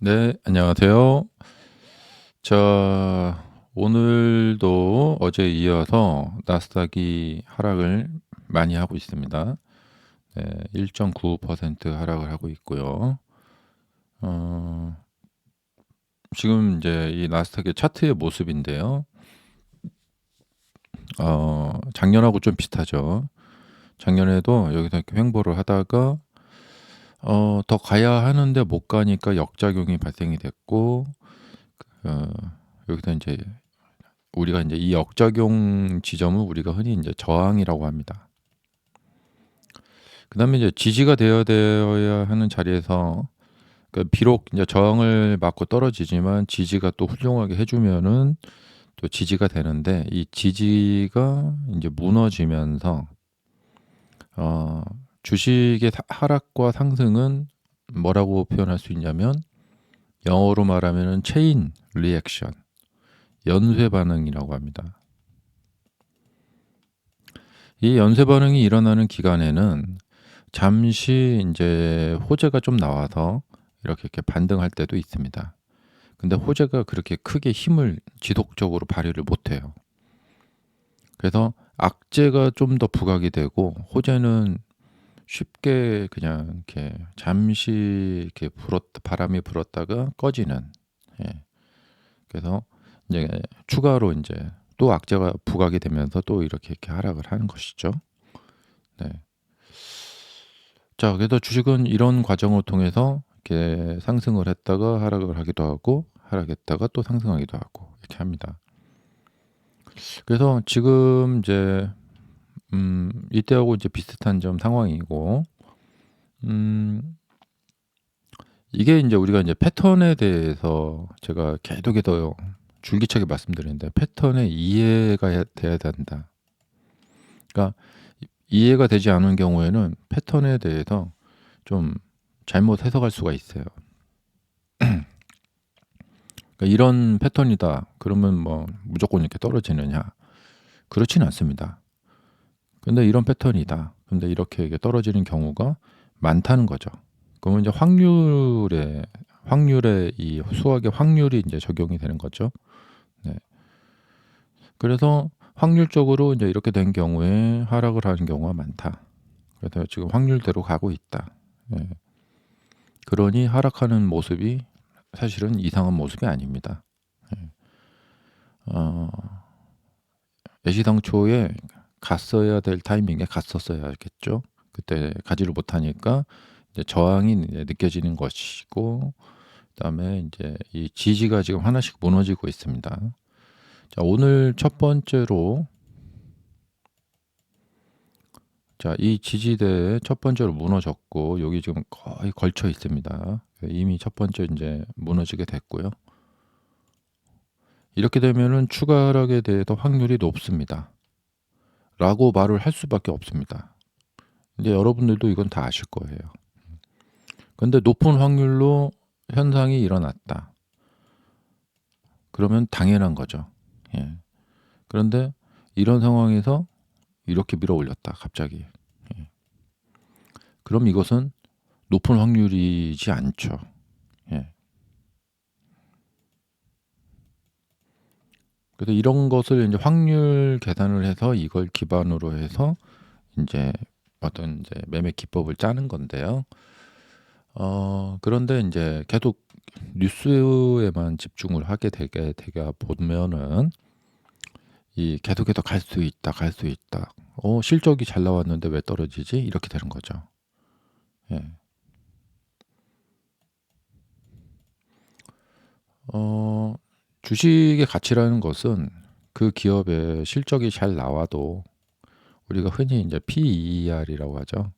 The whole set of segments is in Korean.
네, 안녕하세요. 자, 오늘도 어제 이어서 나스닥이 하락을 많이 하고 있습니다. 네, 1.95% 하락을 하고 있고요. 어, 지금 이제 이 나스닥의 차트의 모습인데요. 어, 작년하고 좀 비슷하죠. 작년에도 여기서 이렇게 횡보를 하다가 어, 더 가야 하는데 못 가니까 역작용이 발생이 됐고 어, 여기서 이제 우리가 이제 이 역작용 지점을 우리가 흔히 이제 저항이라고 합니다. 그다음에 이제 지지가 되어야 되어야 하는 자리에서 그러니까 비록 이제 저항을 맞고 떨어지지만 지지가 또 훌륭하게 해 주면은 또 지지가 되는데 이 지지가 이제 무너지면서 어, 주식의 하락과 상승은 뭐라고 표현할 수 있냐면 영어로 말하면 체인 리액션, 연쇄 반응이라고 합니다. 이 연쇄 반응이 일어나는 기간에는 잠시 이제 호재가 좀 나와서 이렇게 이렇게 반등할 때도 있습니다. 근데 호재가 그렇게 크게 힘을 지속적으로 발휘를 못 해요. 그래서 악재가 좀 더 부각이 되고 호재는 쉽게 그냥 이렇게 잠시 이렇게 불었 바람이 불었다가 꺼지는 예. 그래서 이제 추가로 이제 또 악재가 부각이 되면서 또 이렇게 이렇게 하락을 하는 것이죠. 네. 자, 그래서 주식은 이런 과정을 통해서 이렇게 상승을 했다가 하락을 하기도 하고 하락했다가 또 상승하기도 하고 이렇게 합니다. 그래서 지금 이제 음, 이때하고 이제 비슷한 점 상황이고, 음, 이게 이제 우리가 이제 패턴에 대해서 제가 계속해서 줄기차게 말씀드리는데 패턴의 이해가 돼야 된다. 그러니까 이해가 되지 않은 경우에는 패턴에 대해서 좀 잘못 해석할 수가 있어요. 그러니까 이런 패턴이다. 그러면 뭐 무조건 이렇게 떨어지느냐? 그렇지는 않습니다. 근데 이런 패턴이다. 근데 이렇게 떨어지는 경우가 많다는 거죠. 그러면 이제 확률에 확률의 이 수학의 확률이 이제 적용이 되는 거죠. 네. 그래서 확률적으로 이제 이렇게 된 경우에 하락을 하는 경우가 많다. 그래서 지금 확률대로 가고 있다. 네. 그러니 하락하는 모습이 사실은 이상한 모습이 아닙니다. 네. 어, 예시당초에 갔어야 될 타이밍에 갔었어야겠죠. 그때 가지를 못하니까 이제 저항이 이제 느껴지는 것이고, 그다음에 이제 이 지지가 지금 하나씩 무너지고 있습니다. 자, 오늘 첫 번째로 자, 이 지지대 첫 번째로 무너졌고 여기 지금 거의 걸쳐 있습니다. 이미 첫 번째 이제 무너지게 됐고요. 이렇게 되면은 추가 하락에 대해서 확률이 높습니다. 라고 말을 할 수밖에 없습니다. 이제 여러분들도 이건 다 아실 거예요. 근데 높은 확률로 현상이 일어났다. 그러면 당연한 거죠. 예. 그런데 이런 상황에서 이렇게 밀어 올렸다, 갑자기. 예. 그럼 이것은 높은 확률이지 않죠. 그래서 이런 것을 이제 확률 계산을 해서 이걸 기반으로 해서 이제 어떤 이제 매매 기법을 짜는 건데요. 어, 그런데 이제 계속 뉴스에만 집중을 하게 되게 되게 보면은 이 계속해서 갈 수 있다, 갈 수 있다. 어, 실적이 잘 나왔는데 왜 떨어지지? 이렇게 되는 거죠. 예. 어, 주식의 가치라는 것은 그 기업의 실적이 잘 나와도 우리가 흔히 이제 PER이라고 하죠.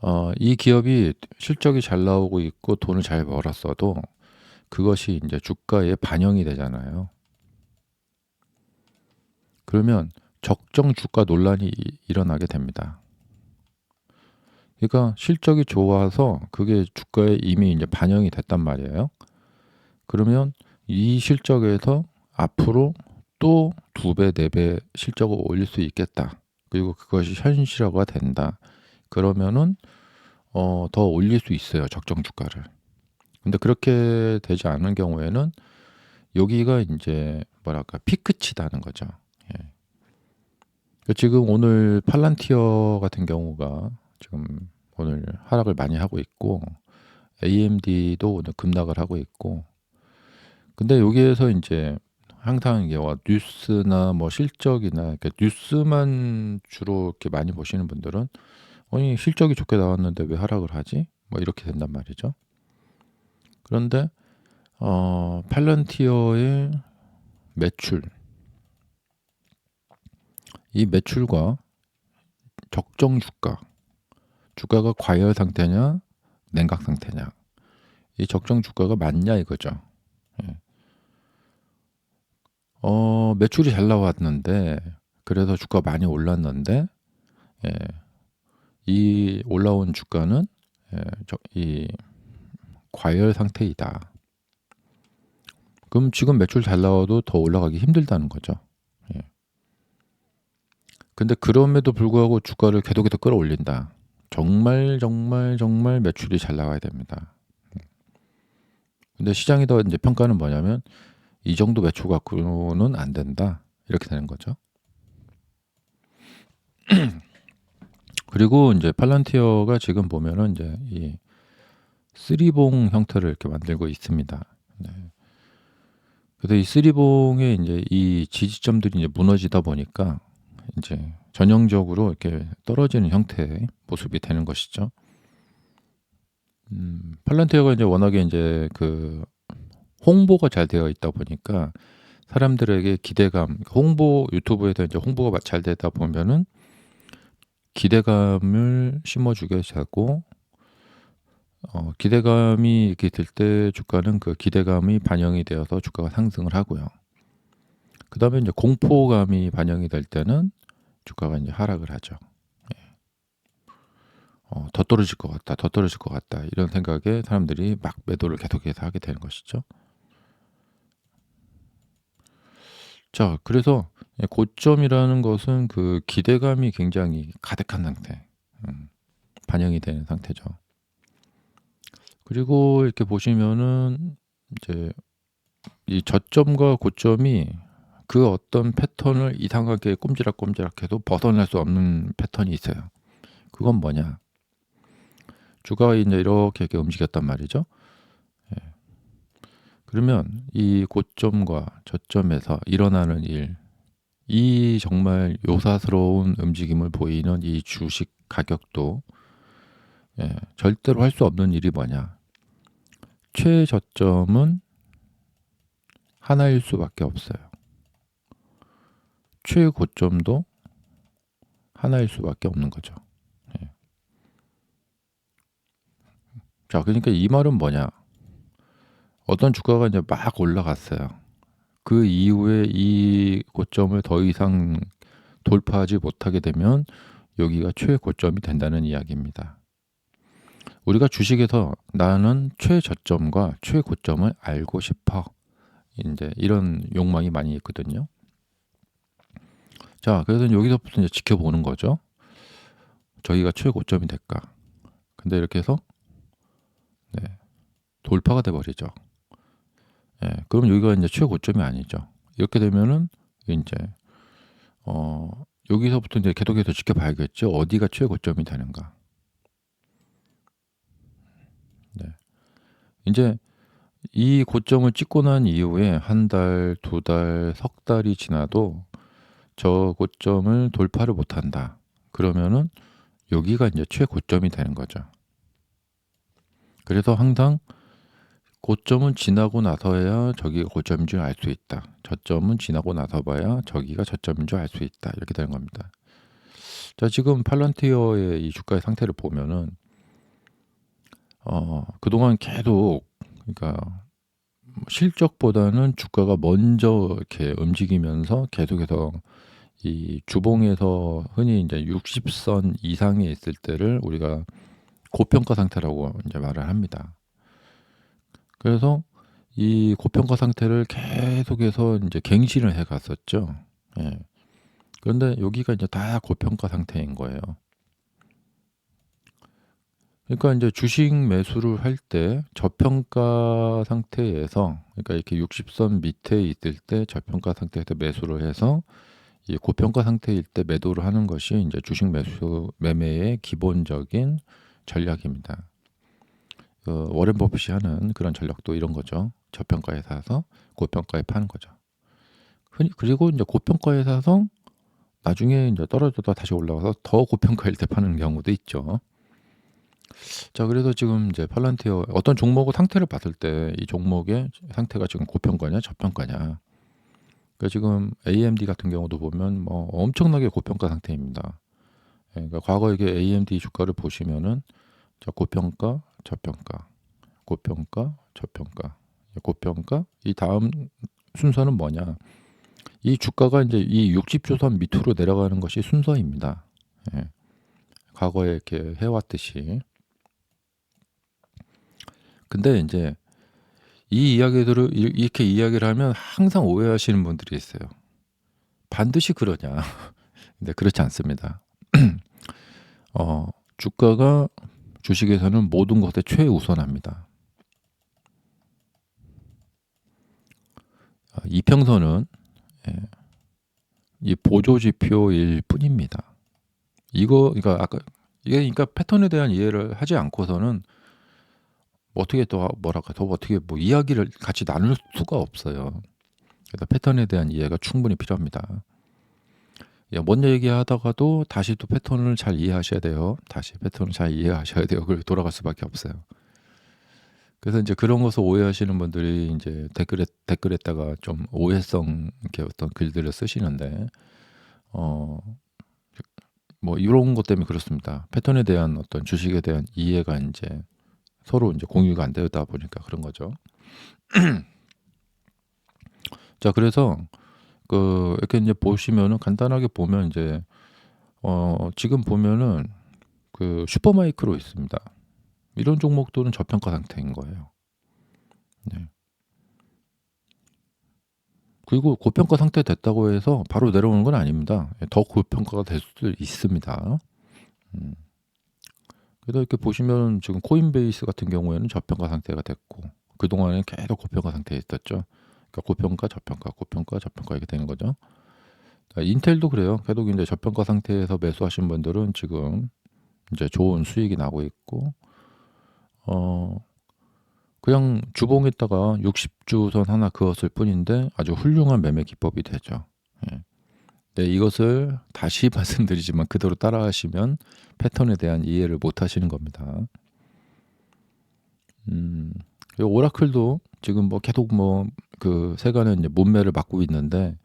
어, 이 기업이 실적이 잘 나오고 있고 돈을 잘 벌었어도 그것이 이제 주가에 반영이 되잖아요. 그러면 적정 주가 논란이 일어나게 됩니다. 그러니까 실적이 좋아서 그게 주가에 이미 이제 반영이 됐단 말이에요. 그러면 이 실적에서 앞으로 또 두 배, 네 배 실적을 올릴 수 있겠다. 그리고 그것이 현실화가 된다. 그러면은 어, 더 올릴 수 있어요. 적정 주가를. 근데 그렇게 되지 않은 경우에는 여기가 인제 뭐랄까 피크치다는 거죠. 예. 그 지금 오늘 팔란티어 같은 경우가 지금 오늘 하락을 많이 하고 있고 AMD도 오늘 급락을 하고 있고 근데 여기에서 인제 항상 이게 와 뉴스나 뭐 실적이나 이렇게 뉴스만 주로 이렇게 많이 보시는 분들은 '아니 실적이 좋게 나왔는데 왜 하락을 하지?' 뭐 이렇게 된단 말이죠. 그런데 어 팔란티어의 매출 이 매출과 적정 주가, 주가가 과열 상태냐 냉각 상태냐 이 적정 주가가 맞냐 이거죠. 예. 어 매출이 잘 나왔는데 그래서 주가가 많이 올랐는데 예. 이 올라온 주가는 예 저 이 과열 상태이다. 그럼 지금 매출 잘 나와도 더 올라가기 힘들다는 거죠. 예. 근데 그럼에도 불구하고 주가를 계속해서 끌어올린다. 정말, 정말, 정말 매출이 잘 나와야 됩니다. 음. 근데 시장이 더 인제 평가는 뭐냐면 " 이 정도 매출 갖고는 안 된다." 이렇게 되는 거죠. 그리고 인제 팔란티어가 지금 보면은 인제 이 쓰리봉 형태를 이렇게 만들고 있습니다. 네. 그래서 이 쓰리봉의 인제 이 지지점들이 이제 무너지다 보니까 인제 전형적으로 이렇게 떨어지는 형태의 모습이 되는 것이죠. 음 팔란티어가 인제 워낙에 인제 그 홍보가 잘 되어 있다 보니까 사람들에게 기대감 홍보 유튜브에서 인제 홍보가 잘 되다 보면은 기대감을 심어주게 되고 어 기대감이 이렇게 들 때 주가는 그 기대감이 반영이 되어서 주가가 상승을 하고요. 그다음에 인제 공포감이 반영이 될 때는 주가가 인제 하락을 하죠. 예. 어 '더 떨어질 것 같다. 더 떨어질 것 같다.' 이런 생각에 사람들이 막 매도를 계속해서 하게 되는 것이죠. 자 그래서 예 고점이라는 것은 그 기대감이 굉장히 가득한 상태 음 반영이 되는 상태죠. 그리고 이렇게 보시면은 이제 이 저점과 고점이 그 어떤 패턴을 이상하게 꼼지락꼼지락해도 벗어날 수 없는 패턴이 있어요. 그건 뭐냐? 주가가 인제 이렇게, 이렇게 움직였단 말이죠. 예. 그러면 이 고점과 저점에서 일어나는 일, 이 정말 요사스러운 움직임을 보이는 이 주식 가격도 예 절대로 할 수 없는 일이 뭐냐? 최저점은 하나일 수밖에 없어요. 최고점도 하나일 수밖에 없는 거죠. 예. 자 그러니까 이 말은 뭐냐? 어떤 주가가 인제 막 올라갔어요. 그 이후에 이 고점을 더 이상 돌파하지 못하게 되면 여기가 최고점이 된다는 이야기입니다. 우리가 주식에서 '나는 최저점과 최고점을 알고 싶어.' 인제 이런 욕망이 많이 있거든요. 자 그래서 여기서부터 인제 지켜보는 거죠. 저기가 최고점이 될까? 근데 이렇게 해서 네 돌파가 돼 버리죠. 예 그럼 여기가 인제 최고점이 아니죠. 이렇게 되면은 인제 어 여기서부터 인제 계속해서 지켜봐야겠죠. 어디가 최고점이 되는가. 네. 인제 이 고점을 찍고 난 이후에 1 달, 2 달, 석 달이 지나도 저 고점을 돌파를 못한다. 그러면은 여기가 인제 최고점이 되는 거죠. 그래서 항상 고점은 지나고 나서야 저기가 고점인 줄 알 수 있다. 저점은 지나고 나서 봐야 저기가 저점인 줄 알 수 있다. 이렇게 되는 겁니다. 자 지금 팔란티어의 이 주가의 상태를 보면은 어 그동안 계속 그러니까 실적보다는 주가가 먼저 이렇게 움직이면서 계속해서 이 주봉에서 흔히 인제 60선 이상에 있을 때를 우리가 고평가 상태라고 인제 말을 합니다. 그래서 이 고평가 상태를 계속해서 인제 갱신을 해 갔었죠. 예. 그런데 여기가 인제 다 고평가 상태인 거예요. 그러니까 인제 주식 매수를 할 때 저평가 상태에서 그러니까 이렇게 60 선 밑에 있을 때 저평가 상태에서 매수를 해서 이 고평가 상태일 때 매도를 하는 것이 인제 주식 매수 매매의 기본적인 전략입니다. 그 워렌 버핏이 하는 그런 전략도 이런 거죠. 저평가에 사서 고평가에 파는 거죠. 흔히 그리고 인제 고평가에 사서 나중에 인제 떨어져도 다시 올라가서 더 고평가일 때 파는 경우도 있죠. 자 그래서 지금 이제 팔란티어 어떤 종목의 상태를 봤을 때 이 종목의 상태가 지금 고평가냐 저평가냐. 그러니까 지금 AMD 같은 경우도 보면 뭐 엄청나게 고평가 상태입니다. 예 그러니까 과거 이게 AMD 주가를 보시면은 자 고평가, 저평가, 고평가, 저평가, 고평가 이 다음 순서는 뭐냐. 이 주가가 인제 이 60 주선 밑으로 내려가는 것이 순서입니다. 예. 과거에 이렇게 해 왔듯이. 근데 인제 이 이야기들을 이 이렇게 이야기를 하면 항상 오해하시는 분들이 있어요. 반드시 그러냐. 근데 그렇지 않습니다. 어 주가가 주식에서는 모든 것에 최우선합니다. 아 이평선은 예. 이 보조 지표일 뿐입니다. 이거 그러니까 아까 이게 그러니까 패턴에 대한 이해를 하지 않고서는 어떻게 또 뭐랄까 더 어떻게 뭐 이야기를 같이 나눌 수가 없어요. 그래서 패턴에 대한 이해가 충분히 필요합니다. 예 뭔 얘기하다가도 다시 또 패턴을 잘 이해하셔야 돼요. 다시 패턴을 잘 이해하셔야 돼요. 그리고 돌아갈 수밖에 없어요. 그래서 인제 그런 것을 오해하시는 분들이 인제 댓글에 댓글에다가 좀 오해성 이렇게 어떤 글들을 쓰시는데 어뭐 이런 것 때문에 그렇습니다. 패턴에 대한 어떤 주식에 대한 이해가 인제 서로 인제 공유가 안 되다 보니까 그런 거죠. 자 그래서 그 이렇게 인제 보시면은 간단하게 보면 인제 어 지금 보면은 그 슈퍼마이크로 있습니다. 이런 종목들은 저평가 상태인 거예요. 네. 그리고 고평가 상태 됐다고 해서 바로 내려오는 건 아닙니다. 예 더 고평가가 될 수도 있습니다. 음. 그래서 이렇게 보시면 지금 코인베이스 같은 경우에는 저평가 상태가 됐고 그동안에는 계속 고평가 상태에 있었죠. 그러니까 고평가, 저평가, 고평가, 저평가 이렇게 되는 거죠. 아 인텔도 그래요. 계속 인제 저평가 상태에서 매수하신 분들은 지금 인제 좋은 수익이 나고 있고 어 그냥 주봉에다가 60 주선 하나 그었을 뿐인데 아주 훌륭한 매매 기법이 되죠. 예. 네 이것을 다시 말씀드리지만 그대로 따라하시면 패턴에 대한 이해를 못 하시는 겁니다. 음. 이 오라클도 지금 뭐 계속 뭐 그 세간의 인제 몸매를 맞고 있는데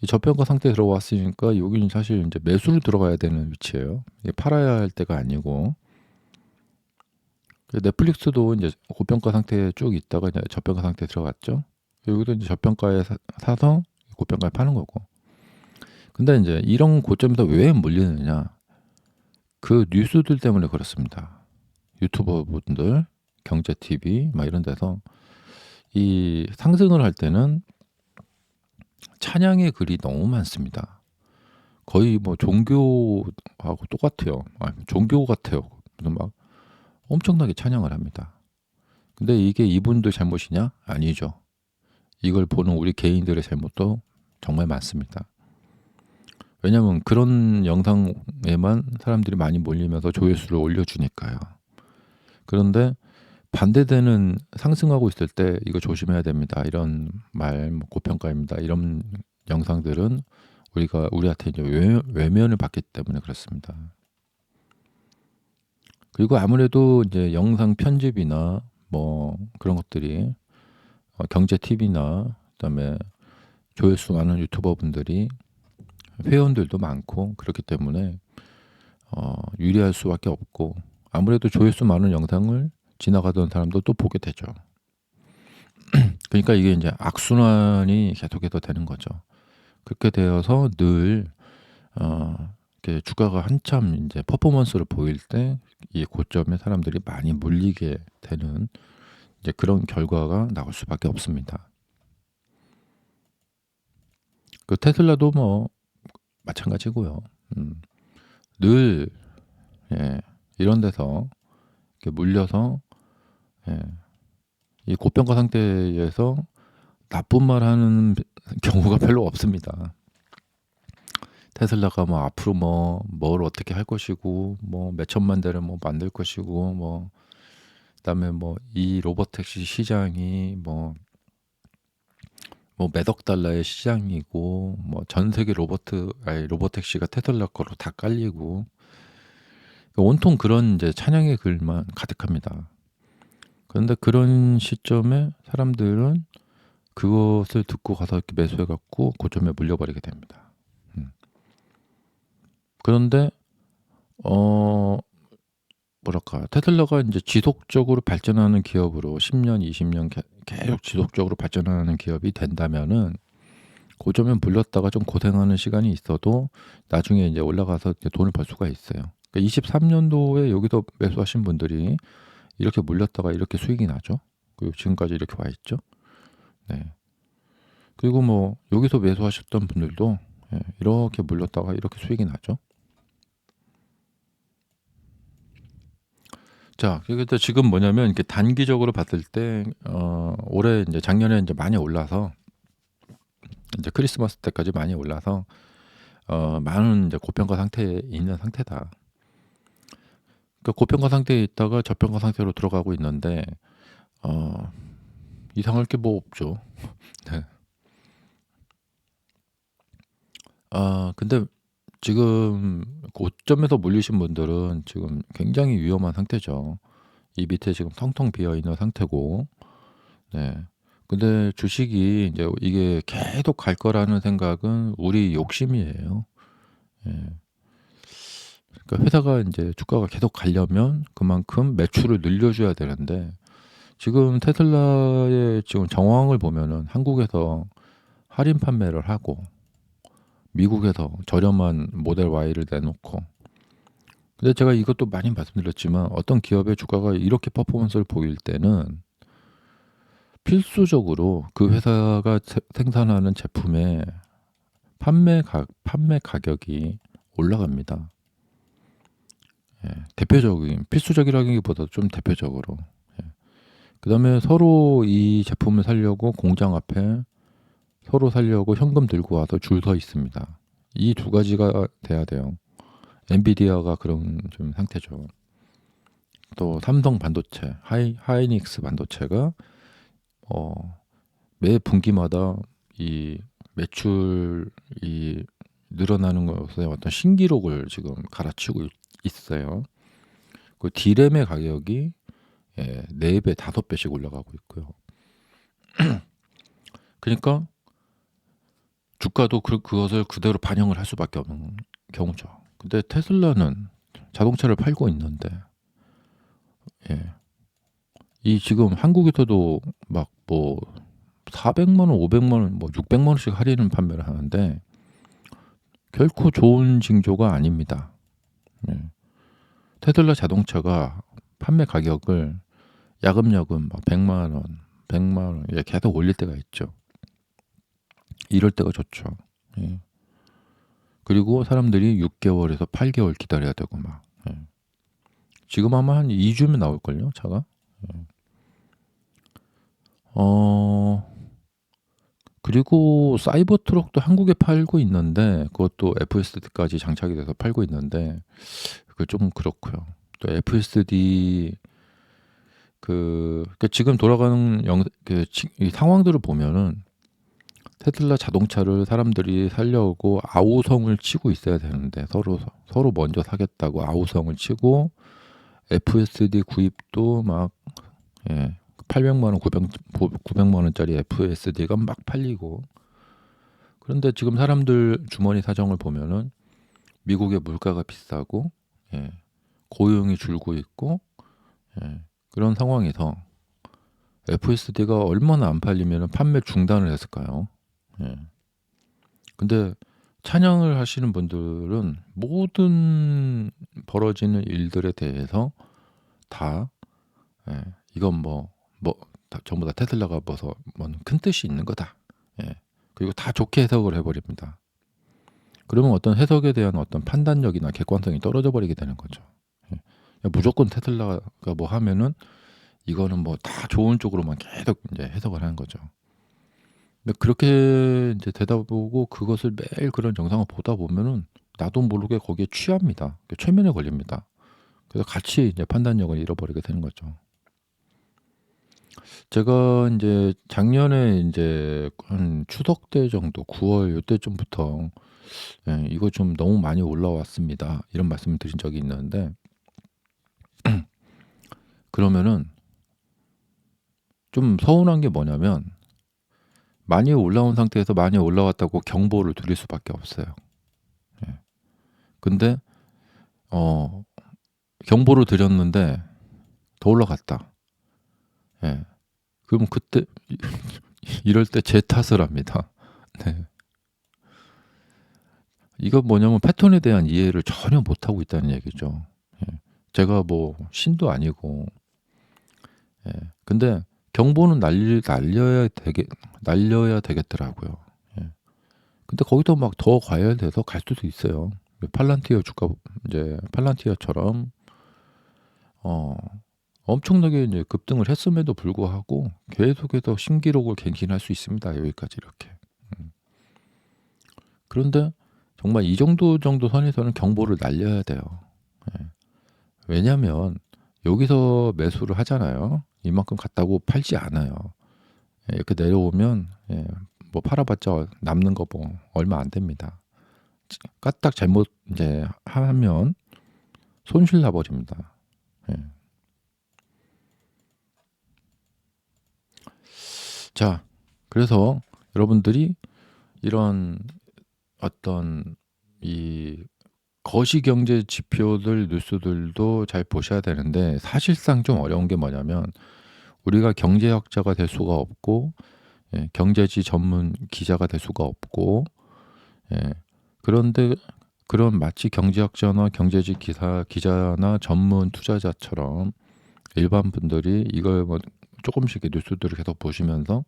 이 저평가 상태에 들어왔으니까 여기는 사실 인제 매수를 들어가야 되는 위치예요. 이게 팔아야 할 때가 아니고. 그 넷플릭스도 인제 고평가 상태에 쭉 있다가 이제 저평가 상태에 들어갔죠. 여기도 인제 저평가에 사 사서 고평가에 파는 거고. 근데 인제 이런 고점에서 왜 물리느냐. 그 뉴스들 때문에 그렇습니다. 유튜버 분들, 경제TV 막 이런 데서 이 상승을 할 때는 찬양의 글이 너무 많습니다. 거의 뭐 종교하고 똑같아요. 아 종교 같아요. 무슨 막 엄청나게 찬양을 합니다. 근데 이게 이분들 잘못이냐? 아니죠. 이걸 보는 우리 개인들의 잘못도 정말 많습니다. 왜냐하면 그런 영상에만 사람들이 많이 몰리면서 조회수를 올려주니까요. 그런데 반대되는 상승하고 있을 때 "이거 조심해야 됩니다." 이런 말 뭐 "고평가입니다." 이런 영상들은 우리가 우리한테 이제 외 외면을 받기 때문에 그렇습니다. 그리고 아무래도 이제 영상 편집이나 뭐 그런 것들이 어 경제TV나 그다음에 조회수 많은 유튜버 분들이 회원들도 많고 그렇기 때문에 어 유리할 수밖에 없고 아무래도 조회수 많은 영상을 지나가던 사람도 또 보게 되죠. 그러니까 이게 인제 악순환이 계속해서 되는 거죠. 그렇게 되어서 늘 어 이렇게 주가가 한참 인제 퍼포먼스를 보일 때 이 고점에 사람들이 많이 몰리게 되는 이제 그런 결과가 나올 수밖에 없습니다. 그 테슬라도 뭐 마찬가지고요. 음. 늘 예 이런 데서 물려서 예. 이 고평가 상태에서 나쁜 말 하는 경우가 별로 없습니다. 테슬라가 뭐 앞으로 뭐 뭘 어떻게 할 것이고 뭐 몇천만 대를 뭐 만들 것이고 뭐 그다음에 뭐 이 로봇 택시 시장이 뭐 뭐 몇억 달러의 시장이고 뭐 전 세계 로봇 아니 로봇 택시가 테슬라 거로 다 깔리고 온통 그런 이제 찬양의 글만 가득합니다. 그런데 그런 시점에 사람들은 그것을 듣고 가서 이렇게 매수해 갖고 고점에 물려버리게 됩니다. 음. 그런데 어 뭐랄까 테슬라가 이제 지속적으로 발전하는 기업으로 10년, 20년 개- 계속 지속적으로 발전하는 기업이 된다면은 고점에 물렸다가 좀 고생하는 시간이 있어도 나중에 이제 올라가서 이제 돈을 벌 수가 있어요. 그러니까 23년도에 여기서 매수하신 분들이 이렇게 물렸다가 이렇게 수익이 나죠. 그리고 지금까지 이렇게 와 있죠. 네. 그리고 뭐 여기서 매수하셨던 분들도 예, 이렇게 물렸다가 이렇게 수익이 나죠. 자, 그러니까 지금 뭐냐면 이렇게 단기적으로 봤을 때 어, 올해 이제 작년에 이제 많이 올라서 이제 크리스마스 때까지 많이 올라서 어, 많은 이제 고평가 상태에 있는 상태다. 그러니까 고평가 상태에 있다가 저평가 상태로 들어가고 있는데 어, 이상할 게 뭐 없죠. 네. 아, 근데 지금 고점에서 물리신 분들은 지금 굉장히 위험한 상태죠. 이 밑에 지금 텅텅 비어 있는 상태고, 네. 근데 주식이 이제 이게 계속 갈 거라는 생각은 우리 욕심이에요. 예. 그러니까 회사가 이제 주가가 계속 가려면 그만큼 매출을 늘려줘야 되는데 지금 테슬라의 지금 정황을 보면은 한국에서 할인 판매를 하고 미국에서 저렴한 모델 Y를 내놓고 근데 제가 이것도 많이 말씀드렸지만 어떤 기업의 주가가 이렇게 퍼포먼스를 보일 때는 필수적으로 그 회사가 세- 생산하는 제품의 판매 가, 판매 가격이 올라갑니다. 예, 대표적인 필수적이라기보다 좀 대표적으로. 예. 그다음에 서로 이 제품을 살려고 공장 앞에 서로 살려고 현금 들고 와서 줄 서 있습니다. 이두 가지가 돼야 돼요. 엔비디아가 그런 좀 상태죠. 또 삼성 반도체, 하이 하이닉스 반도체가 어, 매 분기마다 이 매출이 늘어나는 것에 어떤 신기록을 지금 갈아치고 있- 있어요. 그 디램의 가격이 예, 4 배, 5 배씩 올라가고 있고요. 그러니까 주가도 그, 그것을 그대로 반영을 할 수밖에 없는 경우죠. 근데 테슬라는 자동차를 팔고 있는데 예. 이 지금 한국에서도 막 뭐 400만 원, 500만 원, 뭐 600만 원씩 할인을 판매를 하는데 결코 좋은 징조가 아닙니다. 예. 테슬라 자동차가 판매 가격을 야금야금 막 100만 원, 100만 원 예, 계속 올릴 때가 있죠. 이럴 때가 좋죠. 예. 그리고 사람들이 6개월에서 8개월 기다려야 되고 막. 예. 지금 아마 한 2주면 나올걸요, 차가. 예. 어, 그리고 사이버 트럭도 한국에 팔고 있는데 그것도 FSD까지 장착이 돼서 팔고 있는데 그게 좀 그렇고요. 또 FSD 그 그러니까 지금 돌아가는 영, 그 치- 이 상황들을 보면은 테슬라 자동차를 사람들이 살려고 아우성을 치고 있어야 되는데 서로 서로 먼저 사겠다고 아우성을 치고 FSD 구입도 막 예, 800만 원, 900, 900만 원짜리 FSD가 막 팔리고 그런데 지금 사람들 주머니 사정을 보면은 미국의 물가가 비싸고 예, 고용이 줄고 있고 예, 그런 상황에서 FSD가 얼마나 안 팔리면 판매 중단을 했을까요? 예. 근데 찬양을 하시는 분들은 모든 벌어지는 일들에 대해서 다 예, 이건 뭐 뭐 전부 다 테슬라가 뭐서 뭐큰 뜻이 있는 거다. 예. 그리고 다 좋게 해석을 해버립니다. 그러면 어떤 해석에 대한 어떤 판단력이나 객관성이 떨어져 버리게 되는 거죠. 예. 무조건 테슬라가 뭐 하면은 이거는 뭐 다 좋은 쪽으로만 계속 이제 해석을 하는 거죠. 근데 그렇게 이제 되다 보고 그것을 매일 그런 영상을 보다 보면은 나도 모르게 거기에 취합니다. 그 최면에 걸립니다. 그래서 같이 이제 판단력을 잃어버리게 되는 거죠. 제가 인제 작년에 인제 한 추석 때 정도 9 월 요때쯤부터 예 "이거 좀 너무 많이 올라왔습니다." 이런 말씀을 드린 적이 있는데 그러면은 좀 서운한 게 뭐냐면 많이 올라온 상태에서 많이 올라왔다고 경보를 드릴 수밖에 없어요. 예. 근데 어 경보를 드렸는데 더 올라갔다. 예. 그럼 그때 이럴 때 제 탓을 합니다. 네. 이거 뭐냐면 패턴에 대한 이해를 전혀 못하고 있다는 얘기죠. 예. 제가 뭐 신도 아니고 예. 근데 경보는 날리 날려야 되게 날려야 되겠더라고요. 예. 근데 거기서 막 더 과열돼서 갈 수도 있어요. 팔란티어 주가 이제 팔란티어처럼 어 엄청나게 이제 급등을 했음에도 불구하고 계속해서 신기록을 갱신할 수 있습니다. 여기까지 이렇게. 음. 그런데 정말 이 정도 정도 선에서는 경보를 날려야 돼요. 예. 왜냐하면 여기서 매수를 하잖아요. 이만큼 갔다고 팔지 않아요. 예, 이렇게 내려오면 예, 뭐 팔아봤자 남는 거 뭐 얼마 안 됩니다. 까딱 잘못 이제 하면 손실 나버립니다. 예. 자, 그래서 여러분들이 이런 어떤 이 거시 경제 지표들 뉴스들도 잘 보셔야 되는데 사실상 좀 어려운 게 뭐냐면 우리가 경제학자가 될 수가 없고 예, 경제지 전문 기자가 될 수가 없고 예, 그런데 그런 마치 경제학자나 경제지 기사 기자나 전문 투자자처럼 일반 분들이 이걸 뭐 조금씩 뉴스들을 계속 보시면서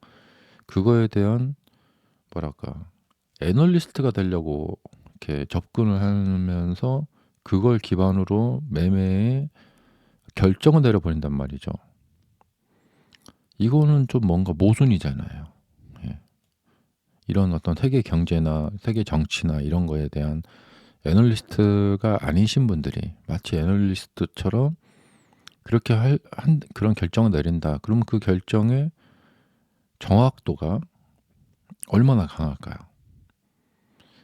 그거에 대한 뭐랄까 애널리스트가 되려고 이렇게 접근을 하면서 그걸 기반으로 매매에 결정을 내려버린단 말이죠. 이거는 좀 뭔가 모순이잖아요. 예. 이런 어떤 세계 경제나 세계 정치나 이런 거에 대한 애널리스트가 아니신 분들이 마치 애널리스트처럼 그렇게 할, 한 그런 결정을 내린다. 그럼 그 결정의 정확도가 얼마나 강할까요?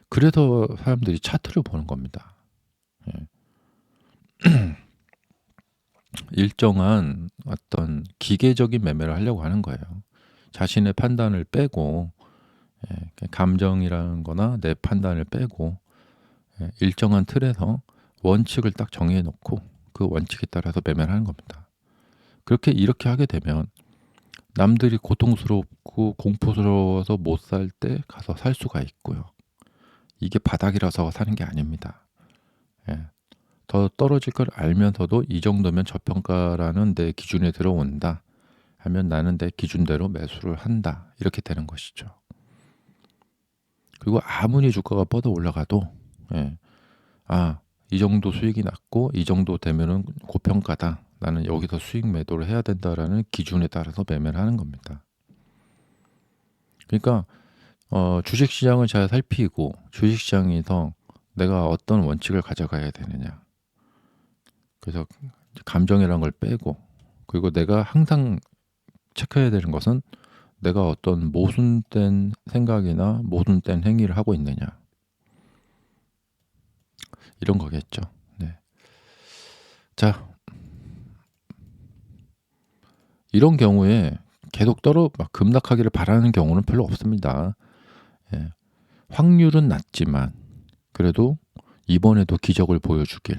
그래서 사람들이 차트를 보는 겁니다. 예. 일정한 어떤 기계적인 매매를 하려고 하는 거예요. 자신의 판단을 빼고 예, 감정이라는 거나 내 판단을 빼고 예, 일정한 틀에서 원칙을 딱 정해 놓고 그 원칙에 따라서 매매를 하는 겁니다. 그렇게 이렇게 하게 되면 남들이 고통스럽고 공포스러워서 못 살 때 가서 살 수가 있고요. 이게 바닥이라서 사는 게 아닙니다. 예. 더 떨어질 걸 알면서도 이 정도면 저평가라는 내 기준에 들어온다 하면 나는 내 기준대로 매수를 한다. 이렇게 되는 것이죠. 그리고 아무리 주가가 뻗어 올라가도 예. 아, 이 정도 수익이 났고 이 정도 되면은 고평가다. 나는 여기서 수익 매도를 해야 된다라는 기준에 따라서 매매를 하는 겁니다. 그러니까 어, 주식 시장을 잘 살피고 주식 시장에서 내가 어떤 원칙을 가져가야 되느냐. 그래서 감정이라는 걸 빼고 그리고 내가 항상 체크해야 되는 것은 내가 어떤 모순된 생각이나 모순된 행위를 하고 있느냐. 이런 거겠죠. 네. 자, 이런 경우에 계속 떨어 막 급락하기를 바라는 경우는 별로 없습니다. 예. 확률은 낮지만 그래도 이번에도 기적을 보여주길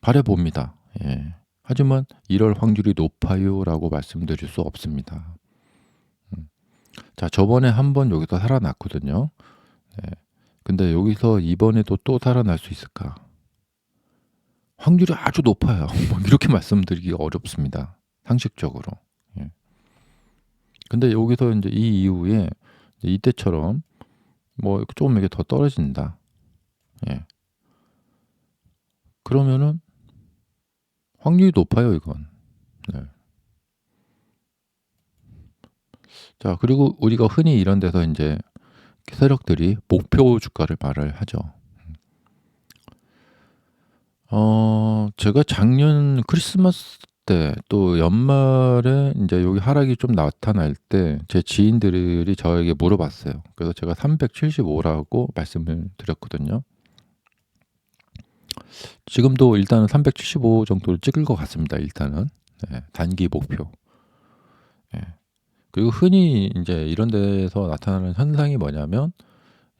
바래 봅니다. 예. 하지만 이럴 확률이 높아요라고 말씀드릴 수 없습니다. 음. 자, 저번에 한번 여기서 살아났거든요. 네. 근데 여기서 이번에도 또 살아날 수 있을까? 확률이 아주 높아요. 뭐 이렇게 말씀드리기 어렵습니다. 상식적으로. 예. 근데 여기서 이제 이 이후에 이때처럼 뭐 조금 이게 더 떨어진다. 예. 그러면은 확률이 높아요, 이건. 네. 자, 그리고 우리가 흔히 이런 데서 인제 세력들이 목표 주가를 말을 하죠. 어 제가 작년 크리스마스 때 또 연말에 인제 여기 하락이 좀 나타날 때 제 지인들이 저에게 물어봤어요. 그래서 제가 375 라고 말씀을 드렸거든요. 지금도 일단은 375 정도를 찍을 것 같습니다, 일단은. 예. 단기 목표. 예. 그리고 흔히 인제 이런 데에서 나타나는 현상이 뭐냐면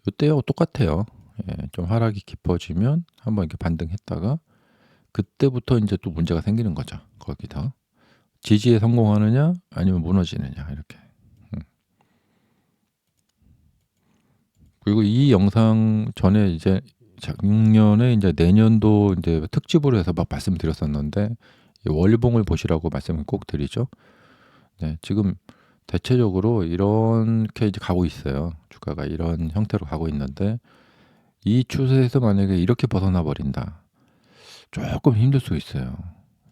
요때하고 똑같아요. 예. 좀 하락이 깊어지면 한번 이렇게 반등했다가 그때부터 인제 또 문제가 생기는 거죠, 거기서. 지지에 성공하느냐 아니면 무너지느냐 이렇게. 음. 그리고 이 영상 전에 이제 작년에 인제 내년도 인제 특집으로 해서 막 말씀드렸었는데 이 월봉을 보시라고 말씀을 꼭 드리죠. 네. 지금 대체적으로 이렇게 이제 가고 있어요. 주가가 이런 형태로 가고 있는데 이 추세에서 만약에 이렇게 벗어나 버린다. 쪼끔 힘들 수 있어요.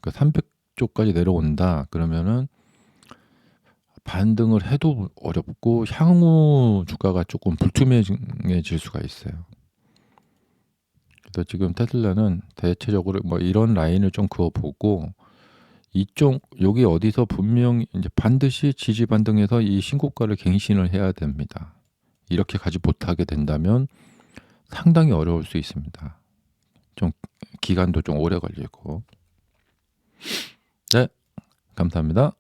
그러니까 300 쪽까지 내려온다 그러면은 반등을 해도 어렵고 향후 주가가 쪼끔 불투명해질 수가 있어요. 그래서 지금 테슬라는 대체적으로 뭐 이런 라인을 좀 그어 보고 이쪽 여기 어디서 분명히 인제 반드시 지지 반등해서 이 신고가를 갱신을 해야 됩니다. 이렇게 가지 못하게 된다면 상당히 어려울 수 있습니다. 좀 기간도 좀 오래 걸리고. 네. 감사합니다.